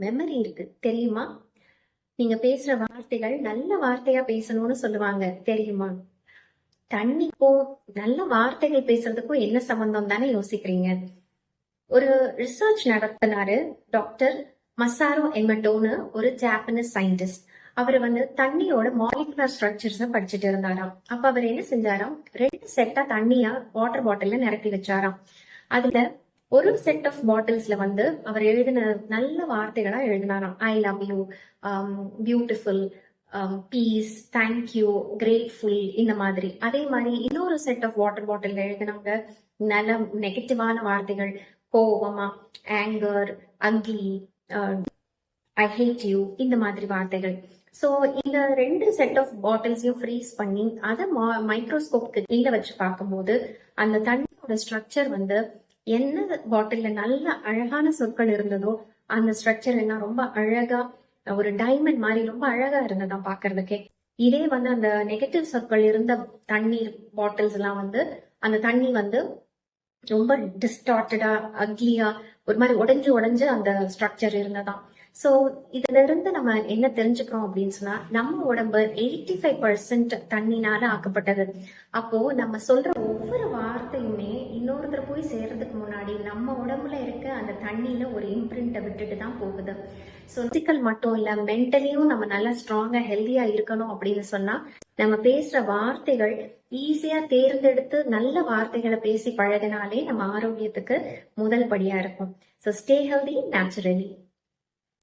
Memory இருக்கு. தெரியுமா? நீங்க பேசுற வார்த்தைகள் நல்ல வார்த்தையா பேசணும்னு சொல்லுவாங்க. தெரியுமா? தண்ணிக்கும் நல்ல வார்த்தைகள் பேசுறதுக்கும் என்ன சம்பந்தம் தானே யோசிக்கிறீங்க? ஒரு ரிசர்ச் நடத்தினாரு டாக்டர் மசாரோ எமட்டோன்னு ஒரு ஜாப்பனீஸ் சயின்டிஸ்ட் அவர் வந்து தண்ணியோட மாலிகுலர் ஸ்ட்ரக்சர்ஸ் படிச்சுட்டு இருந்தாராம். அப்ப அவர் என்ன செஞ்சாராம்? ரெண்டு செட்டா தண்ணியா வாட்டர் பாட்டில்ல நிரப்பி வச்சாராம். அதுல ஒரு செட் ஆஃப் பாட்டில்ஸ்ல வந்து அவர் எழுதின நல்ல வார்த்தைகளா எழுதினாராம். I love you beautiful peace thank you grateful இந்த மாதிரி. அதே மாதிரி இன்னொரு செட் ஆஃப் வாட்டர் பாட்டில் எழுதினவங்க நல்ல நெகட்டிவான வார்த்தைகள் கோபமா anger ugly I hate you இந்த மாதிரி வார்த்தைகள். ஸோ இந்த ரெண்டு செட் ஆஃப் பாட்டில்ஸையும் ஃப்ரீஸ் பண்ணி அதை மைக்ரோஸ்கோப்க்கு கீழே வச்சு பார்க்கும்போது அந்த தண்ணியோட ஸ்ட்ரக்சர் வந்து என்ன பாட்டில்ல நல்ல அழகான சொற்கள் இருந்ததோ அந்த ஸ்ட்ரக்சர் எல்லாம் ரொம்ப அழகா ஒரு டைமண்ட் மாதிரி ரொம்ப அழகா இருந்ததான் பாக்குறதுக்கே இதே வந்து அந்த நெகட்டிவ் சொற்கள் இருந்த தண்ணீர் பாட்டில்ஸ் எல்லாம் வந்து அந்த தண்ணி வந்து ரொம்ப டிஸ்டார்டடா அக்லியா ஒரு மாதிரி உடஞ்சு உடஞ்சு அந்த ஸ்ட்ரக்சர் இருந்ததான் ஸோ இதுல இருந்து நம்ம என்ன தெரிஞ்சுக்கிறோம் அப்படின்னு சொன்னா நம்ம உடம்பு எயிட்டி ஃபைவ் பர்சன்ட் தண்ணினால ஆக்கப்பட்டது. அப்போ நம்ம சொல்ற ஒவ்வொரு வார்த்தையுமே இன்னொருத்தர் போய் சேர்றதுக்கு முன்னாடி நம்ம உடம்புல இருக்க அந்த தண்ணியில ஒரு இம்ப்ரிண்ட்டை விட்டுட்டு தான் போகுது. ஸோ பிசிக்கல் மட்டும் இல்ல மென்டலியும் நம்ம நல்லா ஸ்ட்ராங்கா ஹெல்தியா இருக்கணும் அப்படின்னு சொன்னா நம்ம பேசுற வார்த்தைகள் ஈஸியா தேர்ந்தெடுத்து நல்ல வார்த்தைகளை பேசி பழகினாலே நம்ம ஆரோக்கியத்துக்கு முதல் படியா இருக்கும். So stay healthy naturally